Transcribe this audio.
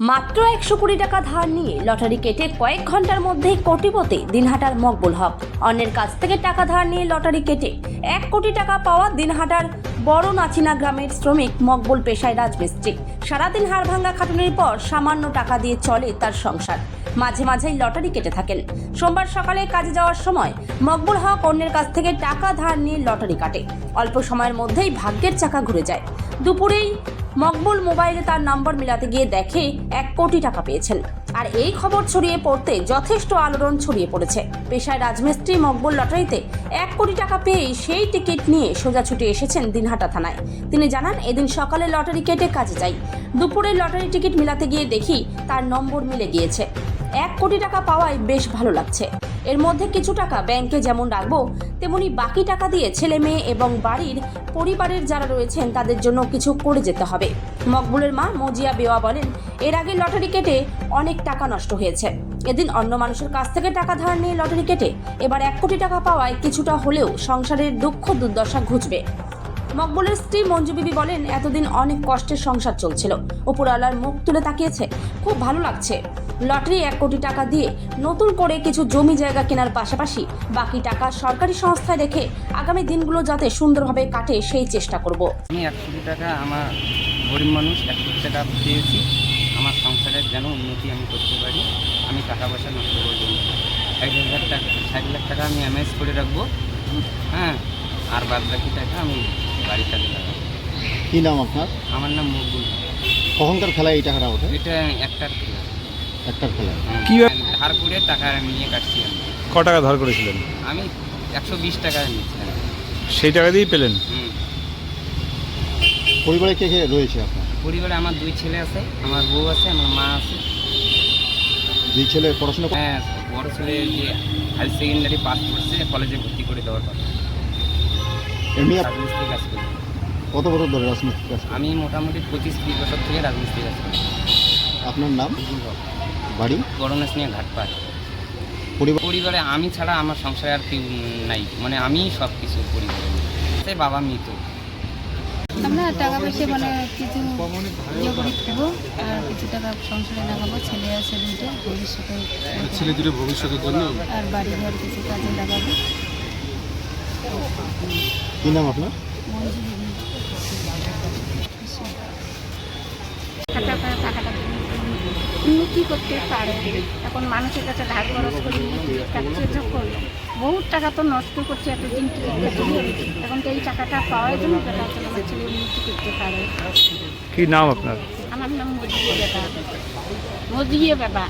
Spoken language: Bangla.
মাত্র একশো কোটি টাকা ধার নিয়ে লটারি কেটে কয়েক ঘণ্টার মধ্যেই কোটিপতি দিনহাটার মকবুল হক। অন্যের কাছ থেকে টাকা ধার নিয়ে লটারি কেটে এক কোটি টাকা পাওয়া দিনহাটার বড় নাচিনা গ্রামের শ্রমিক মকবুল পেশায় রাজমিস্ত্রি। সারাদিন হাড় ভাঙ্গা খাটুনির পর সামান্য টাকা দিয়ে চলে তার সংসার। মাঝে মাঝেই লটারি কেটে থাকেন। সোমবার সকালে কাজে যাওয়ার সময় মকবুল হক অন্যের কাছ থেকে টাকা ধার নিয়ে লটারি কাটে। অল্প সময়ের মধ্যেই ভাগ্যের চাকা ঘুরে যায়। দুপুরেই মকবুল মোবাইলে তার নম্বর মিলাতে গিয়ে দেখে এক কোটি টাকা পেয়েছেন। আর এই খবর ছড়িয়ে পড়তে যথেষ্ট আলোড়ন ছড়িয়ে পড়েছে। পেশায় রাজমিস্ত্রি মকবুল লটারিতে এক কোটি টাকা পেয়েই সেই টিকিট নিয়ে সোজা ছুটে এসেছেন দিনহাটা থানায়। তিনি জানান, এদিন সকালে লটারি কেটে কাজে যাই। দুপুরে লটারি টিকিট মিলাতে গিয়ে দেখি তার নম্বর মিলে গিয়েছে। এক কোটি টাকা পাওয়ায় বেশ ভালো লাগছে। এর মধ্যে কিছু টাকা ব্যাংকে যেমন রাখব, তেমনি বাকি টাকা দিয়ে ছেলে মেয়ে এবং বাড়ির পরিবারের যারা রয়েছেন, তাদের জন্য কিছু করে যেতে হবে। মকবুলের মা মজিয়া বেওয়া বলেন, এর আগে লটারি কেটে অনেক টাকা নষ্ট হয়েছে। এদিন অন্য মানুষের কাছ থেকে টাকা ধার নিয়ে লটারি কেটে এবার এক কোটি টাকা পাওয়ায় কিছুটা হলেও সংসারের দুঃখ দুর্দশা ঘুচবে। মকবুলের স্ত্রী মঞ্জু বিবি বলেন, এতদিন অনেক কষ্টের সংসার চলছিল। উপরওয়ালার মুখ তুলে তাকিয়েছে। খুব ভালো লাগছে। লটারি এক কোটি টাকা দিয়ে নতুন করে কিছু জমি জায়গা কেনার পাশাপাশি বাকি টাকা সরকারি সংস্থায় রেখে আগামী দিনগুলো যাতে সুন্দরভাবে কাটে সেই চেষ্টা করব। আমি এক কোটি টাকা আমার গরিব মানুষ এক কোটি টাকা পেয়েছি। আমার সংসারের যেন উন্নতি আমি করতে পারি আমি টাকা পয়সা নষ্ট করব ষাট হাজার টাকা ষাট লাখ টাকা আমি এমএস করে রাখব। হ্যাঁ আর বাদ বাকি টাকা আমি বাড়ির কাজে লাগাবো কি নাম আপনার? আমার নাম মকবুল। কখনকার খেলায় এই টাকাটা ওঠে? এটা একটার খেলা। একটার খেলায় কি ধার করে টাকা নিয়ে কাটছি আমি। ক টাকা ধার করেছিলেন? আমি একশো বিশ টাকা নিচ্ছিলাম। সেই টাকা দিয়েই পেলেন? হুম। পরিবারে কে কে রয়েছে আপনার? পরিবারে আমার দুই ছেলে আছে আমার বউ আছে আমার মা আছে। দুই ছেলে পড়াশোনা হ্যাঁ বড় ছেলে যে হাই সেকেন্ডারি পাস করছে কলেজে ভর্তি করে দেওয়ার কথা। এমনি রাজমিস্ত্রি কাজ করি। কত বছর ধরে রাজমিস্ত্রি কাজ আমি মোটামুটি পঁচিশ তিরিশ বছর থেকে রাজমিস্ত্রি কাজ করি। আপনার নাম? বাড়ি? গরনেশ নিয়ে ঘাটপাড় পরিবার পরিবারে আমি ছাড়া আমার সংসারে আর কেউ নাই। মানে আমিই সব কিছু পরিবারে। সে বাবা মৃত। আমরা টাকা পয়সা মানে কিছু ইয়ে করে দেবো আর কিছু টাকা সংসারে লাগাবো ছেলে আছে দুটো ভবিষ্যতে ছেলে দুটো ভবিষ্যতের জন্য? আর বাড়ি ঘর কিছু কাজে লাগাবো। কি নাম আপনার? মঞ্জু উন্নতি করতে পারবে। এখন মানুষের কাছে ধার খরচ করে উন্নতি কাটছে যখন বহুত টাকা তো নষ্ট করছে এতদিন এখন তো এই টাকাটা পাওয়ার জন্য বেটা হচ্ছে আমার ছেলে উন্নতি করতে পারে। কি নাম আপনার? আমার নাম মজিয়ে বেটা। মজিয়ে বাবা